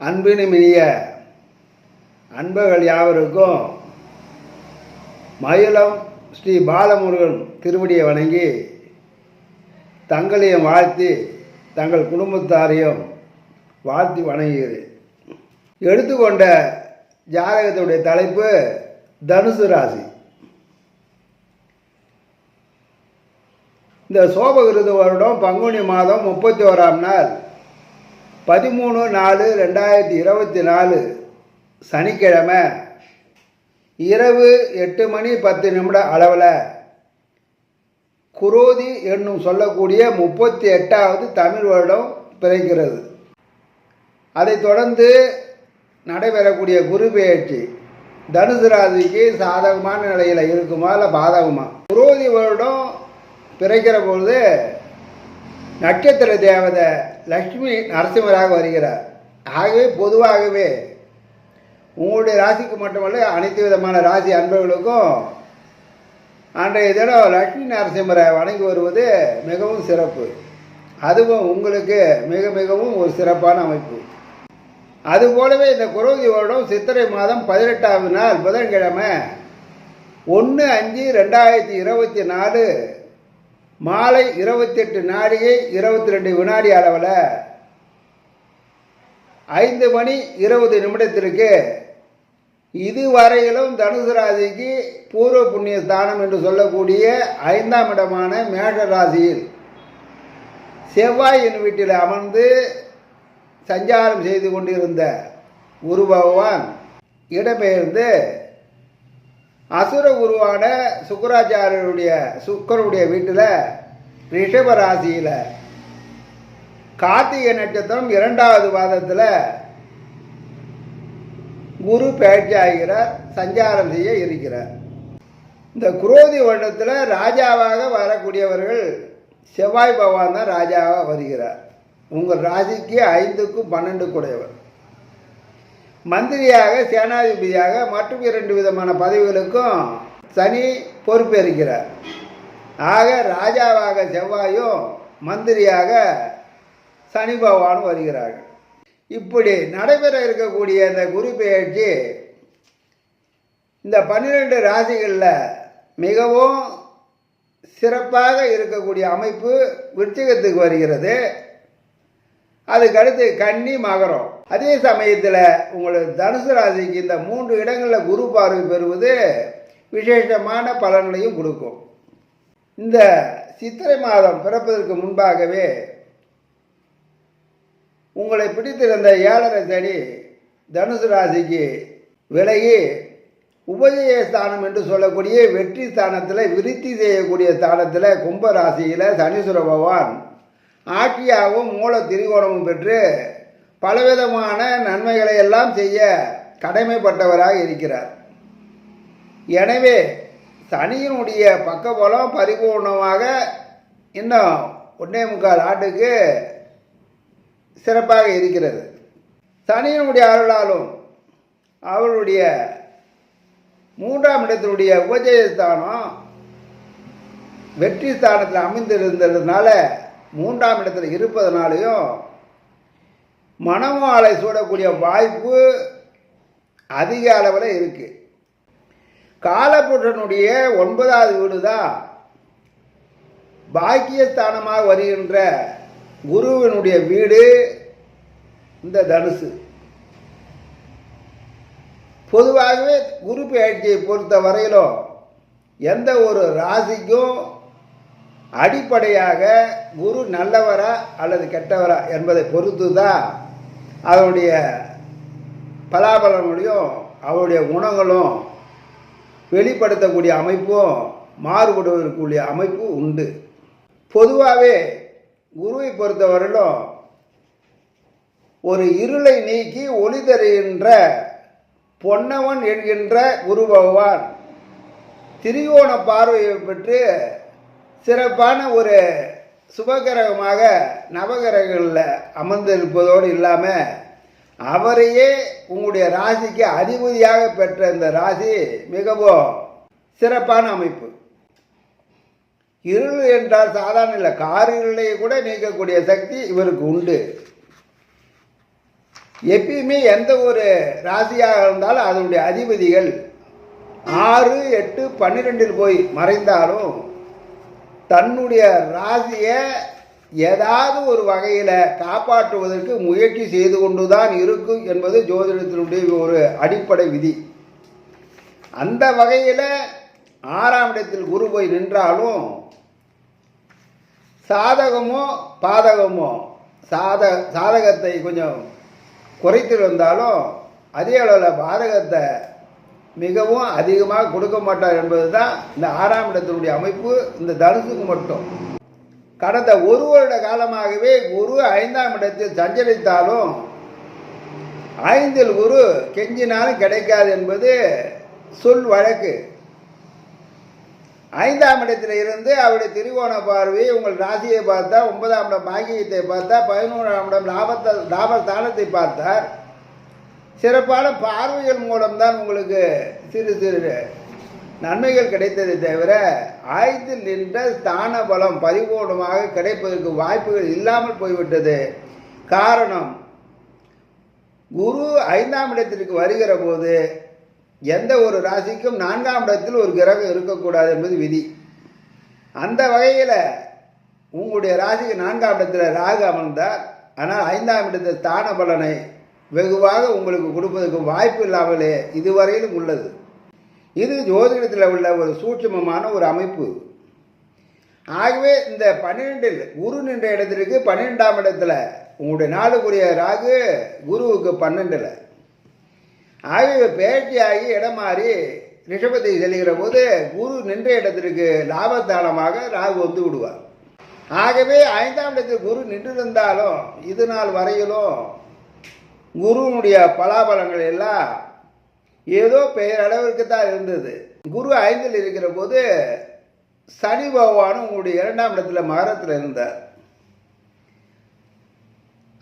அன்பினுமினிய அன்பர்கள் யாவருக்கும் மயிலம் ஸ்ரீ பாலமுருகன் திருவடியை வணங்கி தங்களையும் வாழ்த்தி தங்கள் குடும்பத்தாரையும் வாழ்த்தி வணங்குகிறேன். எடுத்துக்கொண்ட ஜாதகத்துடைய தலைப்பு தனுசு ராசி. இந்த சோபகிருத வருடம் பங்குனி மாதம் முப்பத்தி ஓராம் நாள். பதிமூணு நாலு ரெண்டாயிரத்தி இருபத்தி நாலு சனிக்கிழமை இரவு எட்டு மணி பத்து நிமிட அளவில் குரோதி என்னும் சொல்லக்கூடிய முப்பத்தி எட்டாவது தமிழ் வருடம் பிறக்கிறது. அதைத் தொடர்ந்து நடைபெறக்கூடிய குரு பெயர்ச்சி தனுசு ராசிக்கு சாதகமான நிலையில் இருக்குமா இல்லை பாதகமா? குரோதி வருடம் பிறக்கிற பொழுது நட்சத்திர தேவதை லக்ஷ்மி நரசிம்மராக வருகிறார். ஆகவே பொதுவாகவே உங்களுடைய ராசிக்கு மட்டுமல்ல அனைத்து விதமான ராசி அன்பர்களுக்கும் அன்றைய தினம் லக்ஷ்மி நரசிம்மரை வணங்கி வருவது மிகவும் சிறப்பு. அதுவும் உங்களுக்கு மிக மிகவும் ஒரு சிறப்பான அமைப்பு. அதுபோலவே இந்த குரோதி வருடம் சித்திரை மாதம் பதினெட்டாவது நாள் புதன்கிழமை ஒன்று அஞ்சு ரெண்டாயிரத்தி இருபத்தி நாலு மாலை இருபத்தெட்டு நாடிகை இருபத்தி ரெண்டு வினாடி அளவில் ஐந்து மணி இருபது நிமிடத்திற்கு இதுவரையிலும் தனுசு ராசிக்கு பூர்வ புண்ணிய ஸ்தானம் என்று சொல்லக்கூடிய ஐந்தாம் இடமான மேஷ ராசியில் செவ்வாயின் வீட்டில் அமர்ந்து சஞ்சாரம் செய்து கொண்டிருந்த குரு பகவான் இடம்பெயர்ந்து அசுர குருவான சுக்கராச்சாரியருடைய சுக்கருடைய வீட்டில் ரிஷப ராசியில் கார்த்திகை நட்சத்திரம் இரண்டாவது மாதத்தில் குரு பேச்சாகிறார் சஞ்சாரம் செய்ய இருக்கிறார். இந்த குரோதி வருடத்தில் ராஜாவாக வரக்கூடியவர்கள் செவ்வாய் பகவான் தான் ராஜாவாக வருகிறார். உங்கள் ராசிக்கு ஐந்துக்கும் பன்னெண்டு கூடையவர் மந்திரியாக சேனாதிபதியாக மற்றும் இரண்டு விதமான பதவிகளுக்கும் சனி பொறுப்பேற்கிறார். ஆக ராஜாவாக செவ்வாயும் மந்திரியாக சனி பகவானும் வருகிறார்கள் இப்படி நடைபெற இருக்கக்கூடிய இந்த குரு பெயர்ச்சி இந்த பன்னிரெண்டு ராசிகளில் மிகவும் சிறப்பாக இருக்கக்கூடிய அமைப்பு விருச்சிகத்துக்கு வருகிறது. அதுக்கடுத்து கன்னி மகரம். அதே சமயத்தில் உங்களுக்கு தனுசு ராசிக்கு இந்த மூன்று இடங்களில் குரு பார்வை பெறுவது விசேஷமான பலன்களையும் கொடுக்கும். இந்த சித்திரை மாதம் பிறப்பதற்கு முன்பாகவே உங்களை பிடித்திருந்த ஏழரை சனி தனுசு ராசிக்கு விலகி உபஜய ஸ்தானம் என்று சொல்லக்கூடிய வெற்றி ஸ்தானத்தில் விருத்தி செய்யக்கூடிய ஸ்தானத்தில் கும்ப ராசியில் சனீஸ்வர பகவான் ஆட்சியாகவும் மூல திரிகோணமும் பெற்று பலவிதமான நன்மைகளை எல்லாம் செய்ய கடமைப்பட்டவராக இருக்கிறார். எனவே சனியினுடைய பக்கபலம் பரிபூர்ணமாக இன்னும் ஒன்றே முக்கால் ஆண்டுக்கு சிறப்பாக இருக்கிறது. சனியினுடைய அருளாலும் அவருடைய மூன்றாம் இடத்தினுடைய உபஜயஸ்தானம் வெற்றி ஸ்தானத்தில் அமைந்திருந்ததுனால மூன்றாம் இடத்துல இருப்பதனாலையும் மனமாலை சூடக்கூடிய வாய்ப்பு அதிக அளவில் இருக்குது காலப்புற்றனுடைய ஒன்பதாவது வீடு தான் பாக்கியஸ்தானமாக வருகின்ற குருவினுடைய வீடு இந்த தனுசு. பொதுவாகவே குரு பயிற்சியை பொறுத்த வரையிலும் எந்த ஒரு ராசிக்கும் அடிப்படையாக குரு நல்லவரா அல்லது கெட்டவரா என்பதை பொறுத்து தான் அதனுடைய பலாபலங்களையும் அவருடைய குணங்களும் வெளிப்படுத்தக்கூடிய அமைப்பும் மாறுபடுவதற்குரிய அமைப்பு உண்டு. பொதுவாகவே குருவை பொறுத்தவரையிலும் ஒரு இருளை நீக்கி ஒளி தருகின்ற பொன்னவன் என்கின்ற குரு பகவான் திரிகோண பார்வையை பெற்று சிறப்பான ஒரு சுபகிரகமாக நவகிரகங்களில் அமர்ந்திருப்பதோடு இல்லாமல் அவரையே உங்களுடைய ராசிக்கு அதிபதியாக பெற்ற இந்த ராசி மிகவும் சிறப்பான அமைப்பு. இருள் என்றால் சாதாரண இல்லை காரிருளை கூட நீக்கக்கூடிய சக்தி இவருக்கு உண்டு. எப்பயுமே எந்த ஒரு ராசியாக இருந்தாலும் அதனுடைய அதிபதிகள் ஆறு எட்டு பன்னிரெண்டில் போய் மறைந்தாலும் தன்னுடைய ராசியை ஏதாவது ஒரு வகையில் காப்பாற்றுவதற்கு முயற்சி செய்து கொண்டு தான் இருக்கும் என்பது ஜோதிடத்தினுடைய ஒரு அடிப்படை விதி. அந்த வகையில் ஆறாம் இடத்தில் குரு போய் நின்றாலும் சாதகமோ பாதகமோ சாத சாதகத்தை கொஞ்சம் குறைத்து வந்தாலும் அதே அளவில் பாதகத்தை மிகவும் அதிகமாக கொடுக்க மாட்டார் என்பது தான் இந்த ஆறாம் இடத்தினுடைய அமைப்பு. இந்த தனுசுக்கு மட்டும். கடந்த ஒரு வருட காலமாகவே குரு ஐந்தாம் இடத்தில் சஞ்சரித்தாலும் ஐந்தில் குரு கெஞ்சினாலும் கிடைக்காது என்பது சொல் வழக்கு. ஐந்தாம் இடத்தில் இருந்து அவருடைய திரிகோண பார்வை உங்கள் ராசியை பார்த்தா ஒன்பதாம் இடம் பாக்கியத்தை பார்த்தா பதினோராம் இடம் லாபத்தை லாபஸ்தானத்தை பார்த்தார். சிறப்பான பார்வைகள் மூலம்தான் உங்களுக்கு சிறு சிறு நன்மைகள் கிடைத்ததை தவிர ஆயத்தில் நின்ற ஸ்தான பலம் பரிபூர்ணமாக கிடைப்பதற்கு வாய்ப்புகள் இல்லாமல் போய்விட்டது. காரணம் குரு ஐந்தாம் இடத்திற்கு வருகிற போது எந்த ஒரு ராசிக்கும் நான்காம் இடத்தில் ஒரு கிரகம் இருக்கக்கூடாது என்பது விதி. அந்த வகையில் உங்களுடைய ராசிக்கு நான்காம் இடத்தில் ராகு அமர்ந்தார். ஆனால் ஐந்தாம் இடத்தில் ஸ்தான பலனை வெகுவாக உங்களுக்கு கொடுப்பதற்கு வாய்ப்பு இல்லாமலே இதுவரையிலும் உள்ளது. இது ஜோதிடத்தில் உள்ள ஒரு சூட்சமமான ஒரு அமைப்பு. ஆகவே இந்த பன்னிரெண்டில் குரு நின்ற இடத்திற்கு பன்னிரெண்டாம் இடத்துல உங்களுடைய நாளுக்குரிய ராகு குருவுக்கு பன்னெண்டில். ஆகவே பேட்டியாகி இடம் மாறி ரிஷபத்தை செல்கிற போது குரு நின்ற இடத்திற்கு லாபத்தானமாக ராகு வந்து விடுவார். ஆகவே ஐந்தாம் இடத்தில் குரு நின்றிருந்தாலும் இது நாள் வரையிலும் குருவினுடைய பலாபலங்கள் எல்லாம் ஏதோ பெயரளவிற்கு தான் இருந்தது. குரு ஐந்தில் இருக்கிற போது சனி பகவானும் உங்களுடைய இரண்டாம் இடத்துல மகரத்தில் இருந்தார்.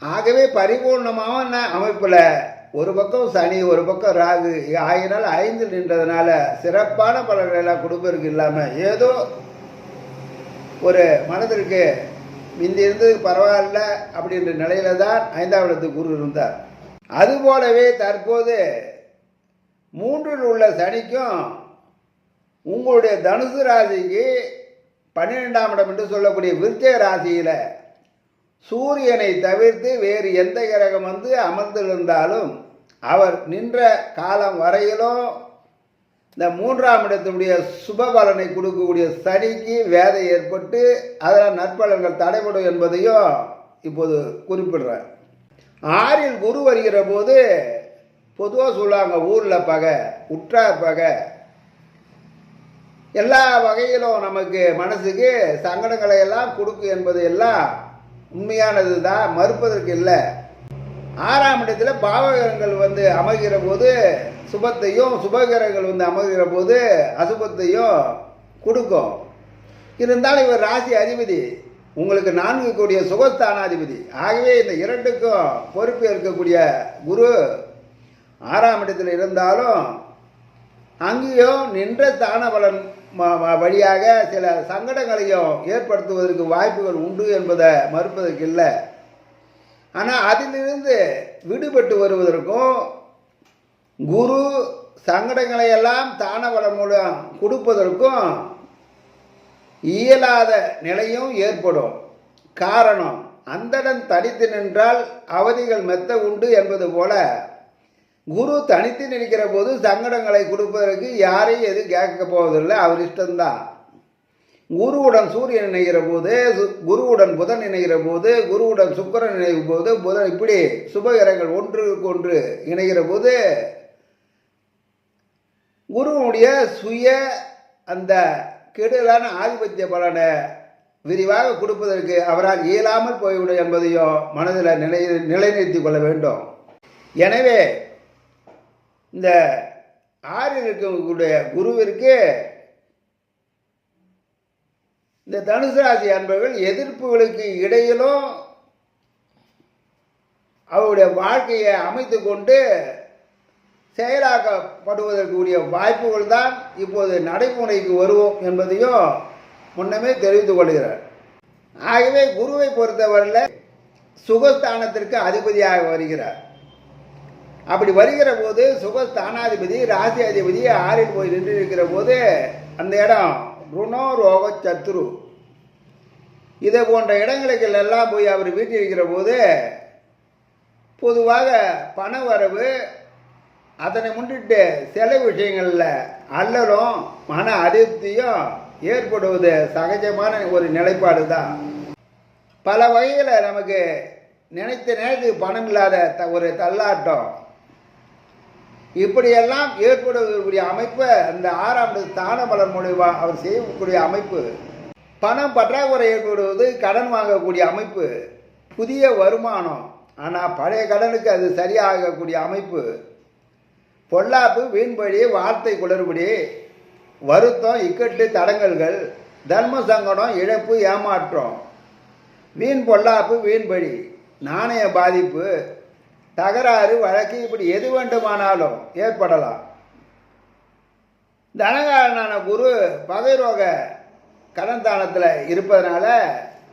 ஆகவே பரிபூர்ணமான அமைப்பில்? ஒரு பக்கம் சனி ஒரு பக்கம் ராகு. ஆகினால் ஐந்தில் நின்றதுனால சிறப்பான பலன்கள் எல்லாம் கொடுப்பதற்கு இல்லாமல் ஏதோ ஒரு மனதிற்கு முந்தி இருந்தது பரவாயில்ல அப்படின்ற நிலையில தான் ஐந்தாம் இடத்து குரு இருந்தார். அதுபோலவே தற்போது மூன்றில் உள்ள சனிக்கும் உங்களுடைய தனுசு ராசிக்கு பன்னிரெண்டாம் இடம் என்று சொல்லக்கூடிய விருச்சக ராசியில் சூரியனை தவிர்த்து வேறு எந்த கிரகம் வந்து அமர்ந்திருந்தாலும் அவர் நின்ற காலம் வரையிலும் இந்த மூன்றாம் இடத்தினுடைய சுப பலனை கொடுக்கக்கூடிய சனிக்கு வேதை ஏற்பட்டு அதில் நற்பலன்கள் தடைபடும் என்பதையும் இப்போது குறிப்பிடுறார். ஆறில் குரு வருகிற போது பொதுவாக சொல்லுவாங்க ஊரில் பகை உற்றார் பகை. எல்லா வகையிலும் நமக்கு மனசுக்கு சங்கடங்களை எல்லாம் கொடுக்கும் என்பது எல்லாம் உண்மையானது தான் மறுப்பதற்கு இல்லை. ஆறாம் இடத்துல பாவகரங்கள் வந்து அமைகிற போது சுபத்தையும் சுபகரங்கள் வந்து அமைகிற போது அசுபத்தையும் கொடுக்கும். இருந்தாலும் இவர் ராசி அதிபதி. உங்களுக்கு நான்கு கூடிய சுகஸ்தானாதிபதி. ஆகவே இந்த இரண்டுக்கும் பொறுப்பு இருக்கக்கூடிய குரு ஆறாம் இடத்தில் இருந்தாலும் அங்கேயும் நின்ற தான பலன் வழியாக சில சங்கடங்களையும் ஏற்படுத்துவதற்கு வாய்ப்புகள் உண்டு என்பதை மறுப்பதற்கு இல்லை. ஆனால் அதிலிருந்து விடுபட்டு வருவதற்கும் குரு சங்கடங்களையெல்லாம் தான மூலம் கொடுப்பதற்கும் இயலாத நிலையும் ஏற்படும். காரணம் அந்தடன் தனித்து நின்றால் அவதிகள் மெத்த உண்டு என்பது போல குரு தனித்து நிற்கிற போது சங்கடங்களை கொடுப்பதற்கு யாரையும் எதுவும் கேட்க போவதில்லை. அவர் இஷ்டம்தான். குருவுடன் சூரியன் இணைகிற போது குருவுடன் புதன் இணைகிற போது குருவுடன் சுக்கிரன் இணைகிற போது புதன் இப்படி சுபகிரகங்கள் ஒன்றுக்கு ஒன்று இணைகிற போது குருவுடைய சுய அந்த கெடுதலான ஆதிபத்திய பலனை விரிவாக கொடுப்பதற்கு அவரால் இயலாமல் போய்விடும் என்பதையும் மனதில் நிலை நிலைநிறுத்திக் கொள்ள வேண்டும். எனவே இந்த ஆறில் இருக்கக்கூடிய குருவிற்கு இந்த தனுசு ராசி அன்பர்கள் எதிர்ப்புகளுக்கு இடையிலும் அவருடைய வாழ்க்கையை அமைத்து கொண்டு செயலாக்கப்படுவதற்குரிய வாய்ப்புகள் தான் இப்போது நடைமுறைக்கு வருவோம் என்பதையும் முன்னமே தெரிவித்துக் கொள்கிறார் ஆகவே குருவை பொறுத்தவரையில் சுகஸ்தானத்திற்கு அதிபதியாக வருகிறார். அப்படி வருகிற போது சுகஸ்தானாதிபதி ராசி அதிபதி ஆறில் போய் நின்று இருக்கிற போது அந்த இடம் ருணோ ரோக சத்ரு. இதை போன்ற இடங்களுக்கு எல்லாம் போய் அவர் வீட்டிருக்கிற போது பொதுவாக பண வரவு அதனை முன்னிட்டு சில விஷயங்களில் அல்லலும் மன அதிருப்தியும் ஏற்படுவது சகஜமான ஒரு நிலைப்பாடு தான் பல வகையில் நமக்கு நினைத்த நேரத்துக்கு பணம் இல்லாத த- ஒரு தள்ளாட்டம். இப்படியெல்லாம் ஏற்படக்கூடிய அமைப்பை அந்த ஆறாம் ஸ்தான பலன் மூலிமா அவர் செய்யக்கூடிய அமைப்பு பணம் பற்றாக்குறை ஏற்படுவது கடன் வாங்கக்கூடிய அமைப்பு புதிய வருமானம். ஆனால் பழைய கடனுக்கு அது சரியாகக்கூடிய அமைப்பு பொல்லாப்பு வீண்படி வார்த்தை குளறுபடி வருத்தம் இக்கட்டு தடங்கல்கள் தர்ம சங்கடம் இழப்பு ஏமாற்றம். வீண் பொல்லாப்பு வீண்படி நாணய பாதிப்பு தகராறு வழக்கு இப்படி எது வேண்டுமானாலும் ஏற்படலாம். தனகாரனான குரு பகைரோக கடந்தானத்தில் இருப்பதனால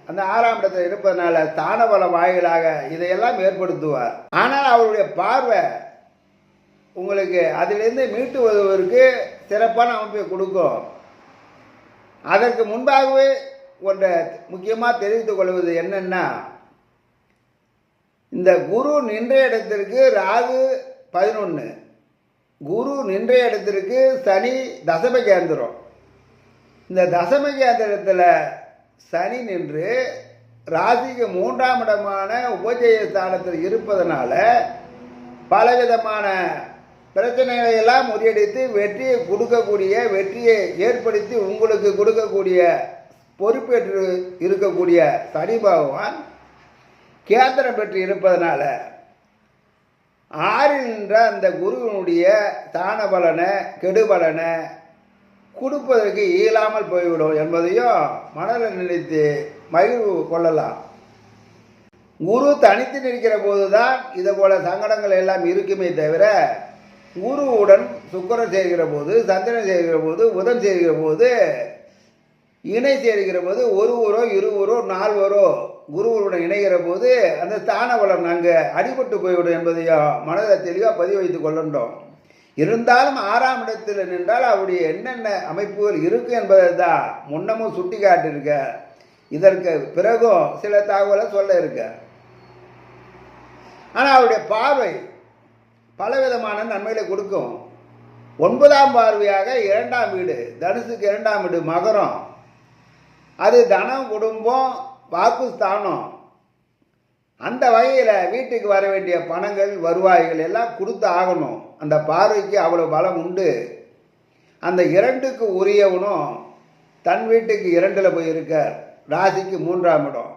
அந்த ஆறாம் இடத்தில் இருப்பதனால தானபல வாயிலாக இதையெல்லாம் ஏற்படுத்துவார். ஆனால் அவருடைய பார்வை உங்களுக்கு அதிலிருந்து மீட்டு வருவதற்கு சிறப்பான அமைப்பை கொடுக்கும். அதற்கு முன்பாகவே ஒன்றை முக்கியமாக தெரிவித்துக் கொள்வது என்னென்னா இந்த குரு நின்ற இடத்திற்கு ராகு பதினொன்று குரு நின்ற இடத்திற்கு சனி தசம கேந்திரம். இந்த தசம கேந்திரத்தில் சனி நின்று ராசிக்கு மூன்றாம் இடமான உபஜய ஸ்தானத்தில் இருப்பதனால பலவிதமான பிரச்சனைகளை எல்லாம் முறியடித்து வெற்றியை கொடுக்கக்கூடிய வெற்றியை ஏற்படுத்தி உங்களுக்கு கொடுக்கக்கூடிய பொறுப்பேற்று இருக்கக்கூடிய சனி பகவான் கேந்திரம் பெற்று இருப்பதனால ஆறில் நின்ற அந்த குருவினுடைய தான பலனை கெடுபலனை கொடுப்பதற்கு இயலாமல் போய்விடும் என்பதையும் மனதில் நினைத்து மகிழ்வு கொள்ளலாம். குரு தனித்து நிற்கிற போதுதான் இதை போல சங்கடங்கள் எல்லாம் இருக்குமே தவிர குருவுடன் சுக்கரன் சேர்கிற போது சந்திரன் சேர்கிற போது புதன் சேர்கிற போது இணை சேர்கிற போது ஒரு ஊரோ இருவரோ நால்வரோ குருவுடன் இணைகிற போது அந்த ஸ்தான வளம் நாங்கள் அடிபட்டு போய்விடும் என்பதையும் மனதில் தெளிவாக பதிவு வைத்துக் கொள்ளண்டோம் இருந்தாலும் ஆறாம் இடத்தில் நின்றால் அவருடைய என்னென்ன அமைப்புகள் இருக்கு என்பதை தான் முன்னமும் சுட்டி காட்டியிருக்க இதற்கு பிறகும் சில தகவலை சொல்ல இருக்க. ஆனால் அவருடைய பார்வை பலவிதமான நன்மைகளை கொடுக்கும். ஒன்பதாம் பார்வையாக இரண்டாம் வீடு தனுசுக்கு இரண்டாம் வீடு மகரம். அது தனம் குடும்பம் வாக்குஸ்தானம் அந்த வகையில் வீட்டுக்கு வர வேண்டிய பணங்கள் வருவாய்கள் எல்லாம் கொடுத்து ஆகணும். அந்த பார்வைக்கு அவ்வளோ பலம் உண்டு. அந்த இரண்டுக்கு உரியவனும் தன் வீட்டுக்கு இரண்டில் போய் இருக்கார் ராசிக்கு மூன்றாம் இடம்.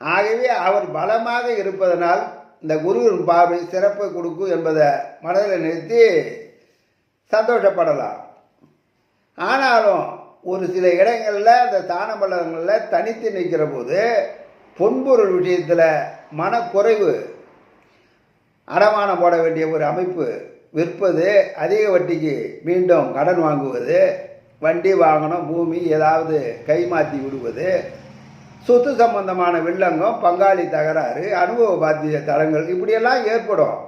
ஆகவே அவர் பலமாக இருப்பதனால் இந்த குருவின் பார்வை சிறப்பை கொடுக்கும் என்பதை மனதில் நிறுத்தி சந்தோஷப்படலாம். ஆனாலும் ஒரு சில இடங்களில் அந்த தான பலங்களில் தனித்து நிற்கிற போது பொன்பொருள் விஷயத்தில் மனக்குறைவு அடமானம் போட வேண்டிய ஒரு அமைப்பு விற்பது அதிக வட்டிக்கு மீண்டும் கடன் வாங்குவது வண்டி வாகனம் பூமி ஏதாவது கைமாற்றி விடுவது சொத்து சம்பந்தமான வில்லங்கம் பங்காளி தகராறு அனுபவ பாத்திய தளங்கள் இப்படியெல்லாம் ஏற்படும்.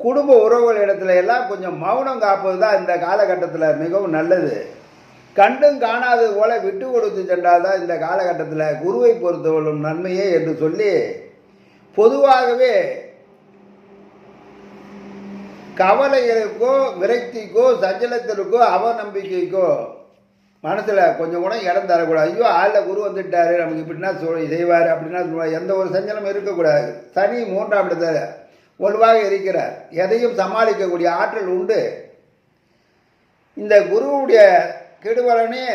குடும்ப உறவுகள் இடத்துல எல்லாம் கொஞ்சம் மௌனம் காப்பது தான் இந்த காலகட்டத்தில் மிகவும் நல்லது. கண்டும் காணாதது போல விட்டு கொடுத்து சென்றால் தான் இந்த காலகட்டத்தில் குருவை பொறுத்தவளும் நன்மையே என்று சொல்லி பொதுவாகவே கவலைகளுக்கோ விரக்திக்கோ சஞ்சலத்திற்கோ அவநம்பிக்கைக்கோ மனசில் கொஞ்சம் கூட இடம் தரக்கூடாது. ஐயோ ஆளில் குரு வந்துட்டார் நமக்கு இப்படின்னா சொல் செய்வார் அப்படின்னா சொல்லுவார். எந்த ஒரு சஞ்சலமும் இருக்கக்கூடாது. சனி மூன்றாம் இடத்துல வலுவாக இருக்கிறார். எதையும் சமாளிக்கக்கூடிய ஆற்றல் உண்டு. இந்த குருவுடைய கெடுபலனே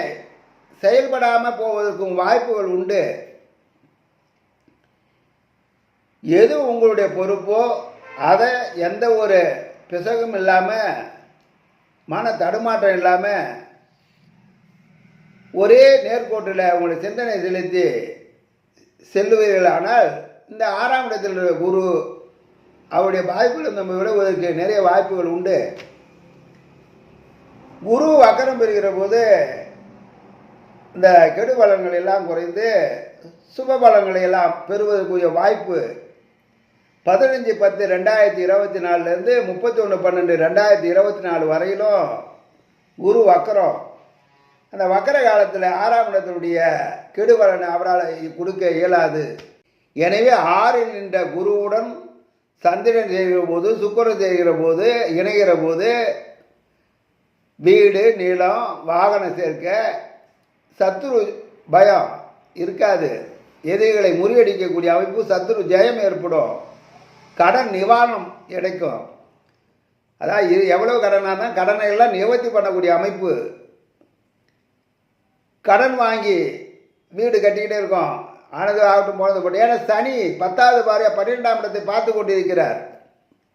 செயல்படாமல் போவதற்கும் வாய்ப்புகள் உண்டு. எது உங்களுடைய பொறுப்போ அதை எந்த ஒரு பிசகும் இல்லாமல் மன தடுமாற்றம் இல்லாமல் ஒரே நேர்கோட்டில் உங்களுடைய சிந்தனை செலுத்தி செல்லுவீர்களானால் இந்த ஆறாம் இடத்தில் உள்ள குரு அவருடைய வாய்ப்புகள் நம்ம விடுவதற்கு நிறைய வாய்ப்புகள் உண்டு. குரு வக்கரம் பெறுகிற போது இந்த கெடு பலன்கள் எல்லாம் குறைந்து சுப பலன்களை எல்லாம் பெறுவதற்குரிய வாய்ப்பு பதினஞ்சு பத்து ரெண்டாயிரத்தி இருபத்தி நாலுலேருந்து முப்பத்தி ஒன்று பன்னெண்டு ரெண்டாயிரத்தி இருபத்தி நாலு வரையிலும் குரு வக்கரம். அந்த வக்கர காலத்தில் ஆறாம் இடத்தினுடைய கெடுபலனை அவரால் கொடுக்க இயலாது. எனவே ஆறில் நின்ற குருவுடன் சந்திரன் செய்கிற போது சுக்கரன் செய்கிற போது இணைகிற போது வீடு நிலம் வாகன சேர்க்க சத்துரு பயம் இருக்காது. எதிரிகளை முறியடிக்கக்கூடிய அமைப்பு சத்துரு ஜெயம் ஏற்படும். கடன் நிவாரணம் கிடைக்கும். அதான் இது எவ்வளோ கடனாக இருந்தால் கடனை எல்லாம் நிவர்த்தி பண்ணக்கூடிய அமைப்பு. கடன் வாங்கி வீடு கட்டிக்கிட்டே இருக்கோம். ஆனது ஆகட்டும் போனது போட்டு. ஏன்னா சனி பத்தாவது பாரியா பன்னிரெண்டாம் இடத்தை பார்த்து கொண்டிருக்கிறார்.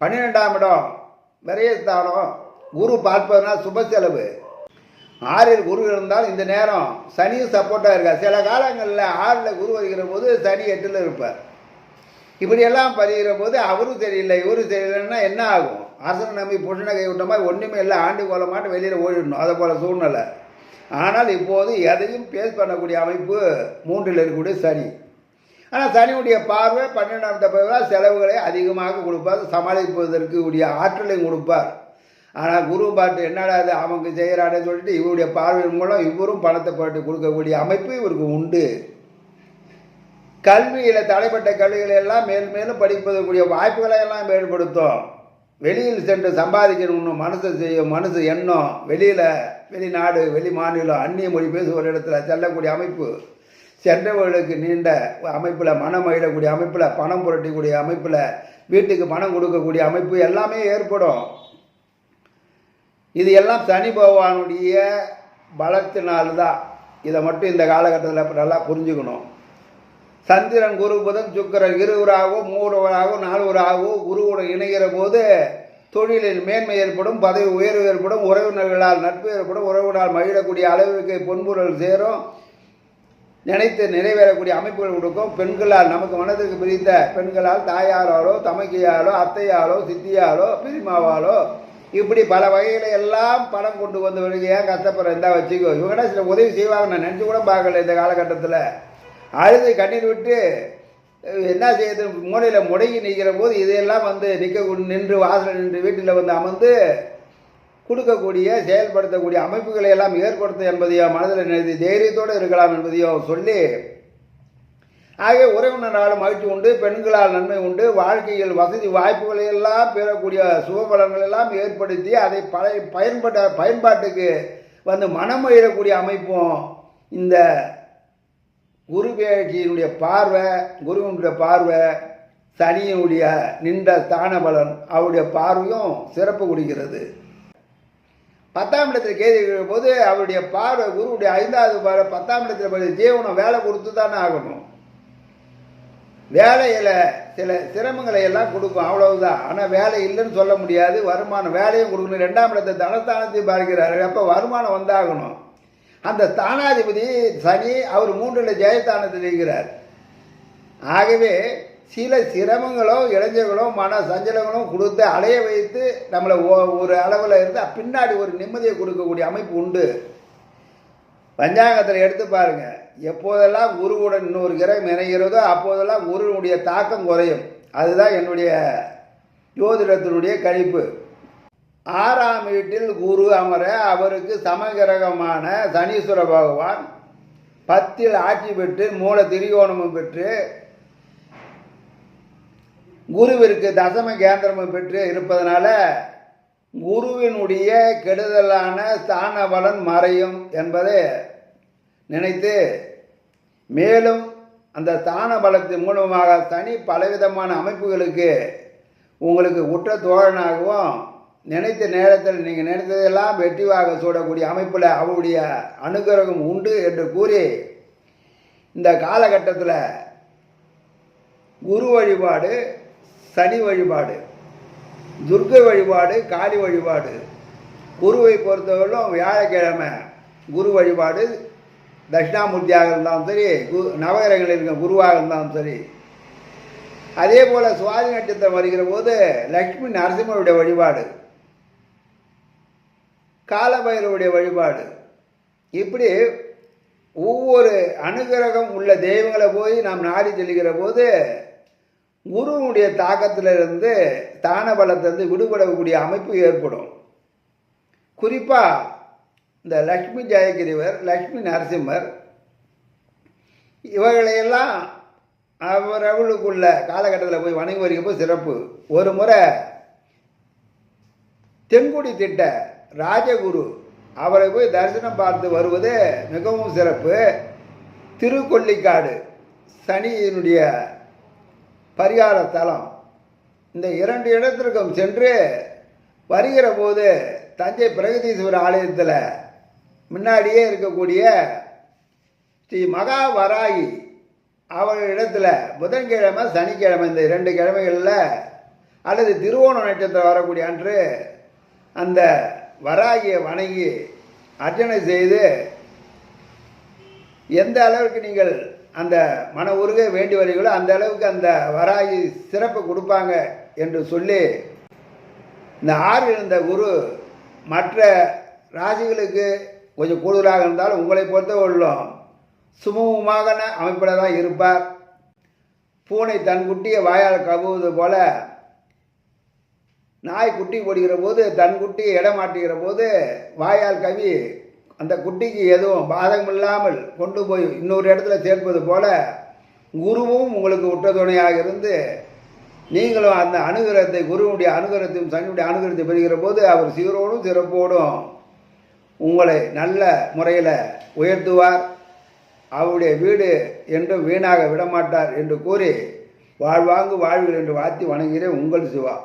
பன்னிரெண்டாம் இடம் நிறைய தானம் குரு பார்ப்பதுனால் சுப செலவு. ஆறில் குரு இருந்தால் இந்த நேரம் சனியும் சப்போர்ட்டாக இருக்கார். சில காலங்களில் ஆறில் குரு வருகிற போது சனி எட்டில் இருப்பார். இப்படியெல்லாம் பதிகிற போது அவரும் சரியில்லை இவரும் சரியில்லைன்னா என்ன ஆகும்? அரசனை நம்பி புருஷனை கை விட்ட மாதிரி ஒன்றுமே இல்லை. ஆண்டு கோலமாட்டு வெளியில் ஓடிடணும். அதை போல் சூழ்நிலை. ஆனால் இப்போது எதையும் பேஸ் பண்ணக்கூடிய அமைப்பு மூன்றில் இருக்கக்கூடிய சனி. ஆனால் சனியுடைய பார்வை பன்னெண்டாம் தப்பதான் செலவுகளை அதிகமாக கொடுப்பார் சமாளிப்பதற்கு உடைய ஆற்றலையும் கொடுப்பார். ஆனால் குரு பாட்டு என்னடா இது அவங்க செய்கிறான்னு சொல்லிட்டு இவருடைய பார்வையின் மூலம் இவரும் பணத்தை போட்டு கொடுக்கக்கூடிய அமைப்பு இவருக்கு உண்டு. கல்வியில் தடைப்பட்ட கல்விகளை எல்லாம் மேல் மேலும் படிப்பதற்குரிய வாய்ப்புகளை எல்லாம் மேம்படுத்தும் வெளியில் சென்று சம்பாதிக்கணும்னு மனசு செய்யும் மனசு எண்ணம் வெளியில் வெளிநாடு வெளி மாநிலம் அந்நிய மொழி பேசுகிற இடத்துல செல்லக்கூடிய அமைப்பு சென்றவர்களுக்கு நீண்ட அமைப்பில் மனம் மகிழக்கூடிய அமைப்பில் பணம் புரட்டக்கூடிய அமைப்பில் வீட்டுக்கு பணம் கொடுக்கக்கூடிய அமைப்பு எல்லாமே ஏற்படும். இது எல்லாம் சனி பகவானுடைய பலத்தினால்தான். இதை மட்டும் இந்த காலகட்டத்தில் நல்லா புரிஞ்சுக்கணும். சந்திரன் குரு புதன் சுக்கரன் இருவராகவோ மூவராகவோ நால்வராகவோ குருவோட இணைகிற போது தொழிலில் மேன்மை ஏற்படும் பதவி உயர்வு ஏற்படும் உறவினர்களால் நட்பு ஏற்படும் உறவினால் மகிழக்கூடிய அளவிற்கு பொன்பொருள் சேரும். நினைத்து நிறைவேறக்கூடிய அமைப்புகள் கொடுக்கும். பெண்களால் நமக்கு மனதிற்கு பிரித்த பெண்களால் தாயாராலோ தமக்கையாலோ அத்தையாலோ சித்தியாலோ பிரிமாவாலோ இப்படி பல வகையில் எல்லாம் பணம் கொண்டு வந்து வருக ஏன் கஷ்டப்படுற இருந்தால் வச்சுக்கோ. இவங்க சில உதவி செய்வாங்க நான் நினச்சி கூட பார்க்கல இந்த காலகட்டத்தில். அழுது கண்ணீர் விட்டு என்ன செய்யுது மூலையில் முடங்கி நிற்கிற போது இதையெல்லாம் வந்து நிற்க நின்று வாசலில் நின்று வீட்டில் வந்து அமர்ந்து கொடுக்கக்கூடிய செயல்படுத்தக்கூடிய அமைப்புகளை எல்லாம் ஏற்படுத்தும் என்பதையோ மனதில் நினைத்து தைரியத்தோடு இருக்கலாம் என்பதையோ சொல்லி ஆகிய உறவினரால் மகிழ்ச்சி உண்டு பெண்களால் நன்மை உண்டு வாழ்க்கையில் வசதி வாய்ப்புகளை எல்லாம் பெறக்கூடிய சுகபலங்கள் எல்லாம் ஏற்படுத்தி அதை பழைய பயன்பட்ட பயன்பாட்டுக்கு வந்து மனமகிழக்கூடிய அமைப்பும் இந்த குரு பேச்சியினுடைய பார்வை குருவனுடைய பார்வை சனியினுடைய நின்ற ஸ்தான பலன் அவருடைய பார்வையும் சிறப்பு கொடுக்கிறது. பத்தாம் இடத்தில் கேதி போது அவருடைய பார்வை குருவுடைய ஐந்தாவது பார்வை பத்தாம் இடத்துல போய் ஜீவனம் வேலை கொடுத்து தானே ஆகணும். வேலையில் சில சிரமங்களை எல்லாம் கொடுக்கும் அவ்வளவுதான். ஆனால் வேலை இல்லைன்னு சொல்ல முடியாது. வருமானம் வேலையும் கொடுக்கணும். ரெண்டாம் இடத்தை தனஸ்தானத்தையும் பார்க்கிறாரு. அப்போ வருமானம் வந்தாகணும். அந்த ஸ்தானாதிபதி சனி அவர் மூன்றில் ஜெயஸ்தானத்தில் இருக்கிறார். ஆகவே சில சிரமங்களோ இளைஞர்களோ மன சஞ்சலங்களும் கொடுத்து அலைய வைத்து நம்மளை ஒரு அளவில் இருந்து பின்னாடி ஒரு நிம்மதியை கொடுக்கக்கூடிய அமைப்பு உண்டு. பஞ்சாங்கத்தில் எடுத்து பாருங்கள் எப்போதெல்லாம் குருவுடன் இன்னொரு கிரகம் இணைகிறதோ அப்போதெல்லாம் குருவுடைய தாக்கம் குறையும். அதுதான் என்னுடைய ஜோதிடத்தினுடைய கழிப்பு. ஆறாம் வீட்டில் குரு அமர அவருக்கு சமகிரகமான சனீஸ்வர பகவான். பத்தில் ஆட்சி பெற்று மூல திரிகோணமும் பெற்று குருவிற்கு தசம கேந்திரமும் பெற்று இருப்பதனால குருவினுடைய கெடுதலான ஸ்தான பலன் மறையும் என்பதை நினைத்து மேலும் அந்த ஸ்தான பலத்தின் மூலமாக தனி பலவிதமான அமைப்புகளுக்கு உங்களுக்கு உற்ற தோழனாகவும் நினைத்த நேரத்தில் நீங்கள் நினைத்ததெல்லாம் வெற்றிவாக சூடக்கூடிய அமைப்பில் அவருடைய அனுகிரகம் உண்டு என்று கூறி இந்த காலகட்டத்தில் குரு வழிபாடு சனி வழிபாடு துர்கை வழிபாடு காளி வழிபாடு குருவை பொறுத்தவரையிலும் வியாழக்கிழமை குரு வழிபாடு தட்சிணாமூர்த்தியாக இருந்தாலும் சரி கு நவகிரகங்கள் இருக்க குருவாக இருந்தாலும் சரி. அதே போல் சுவாதி நட்சத்திரம் வருகிற போது லக்ஷ்மி நரசிம்மருடைய வழிபாடு. காலபைரவுடைய வழிபாடு. இப்படி ஒவ்வொரு அனுகிரகம் உள்ள தெய்வங்களை போய் நாம் நாடி செல்கிற போது குருவனுடைய தாக்கத்திலிருந்து தான பலத்திலிருந்து விடுபடக்கூடிய அமைப்பு ஏற்படும். குறிப்பாக இந்த லக்ஷ்மி ஜெயகிரிவர் லக்ஷ்மி நரசிம்மர் இவர்களையெல்லாம் அவரவளுக்குள்ள காலகட்டத்தில் போய் வணங்கி வருகிறப்போ சிறப்பு. ஒரு முறை தென்குடி திட்ட ராஜகுரு. அவரை போய் தரிசனம் பார்த்து வருவது மிகவும் சிறப்பு. திருக்கொல்லிக்காடு சனியினுடைய பரிகார தலம். இந்த இரண்டு இடத்திற்கும் சென்று வருகிற போது தஞ்சை பிரகதீஸ்வரர் ஆலயத்தில் முன்னாடியே இருக்கக்கூடிய ஸ்ரீ மகா வராகி அவர்களிடத்தில் புதன்கிழமை சனிக்கிழமை இந்த இரண்டு கிழமைகளில் அல்லது திருவோண நட்சத்திரம் வரக்கூடிய அன்று அந்த வராகியை வணங்கி அர்ச்சனை செய்து எந்த அளவுக்கு நீங்கள் அந்த மன உருக வேண்டி வரீங்களோ அந்த அளவுக்கு அந்த வராகி சிறப்பு கொடுப்பாங்க என்று சொல்லி இந்த ஆறு இருந்த குரு மற்ற ராசிகளுக்கு கொஞ்சம் கூடுதலாக இருந்தாலும் உங்களை பொறுத்தவரையிலும் சுமூகமான அமைப்பில் தான் இருப்பார். பூனை தன் குட்டியை வாயால் கவுவது போல நாய் குட்டி போடுகிற போது தன் குட்டி இடமாட்டுகிற போது வாயால் கவி அந்த குட்டிக்கு எதுவும் பாதகம் இல்லாமல் கொண்டு போய் இன்னொரு இடத்துல சேர்ப்பது போல குருவும் உங்களுக்கு உற்ற துணையாக இருந்து நீங்களும் அந்த அனுகிரகத்தை குருவுடைய அனுகிரகத்தையும் சனியுடைய அனுகிரகத்தை பெறுகிற போது அவர் சீரோடும் சிறப்போடும் உங்களை நல்ல முறையில் உயர்த்துவார். அவருடைய வீடு என்றும் வீணாக விடமாட்டார் என்று கூறி வாழ்வாங்கு வாழ்வில் என்று வாழ்த்தி வணங்குகிறேன் உங்கள் சிவா.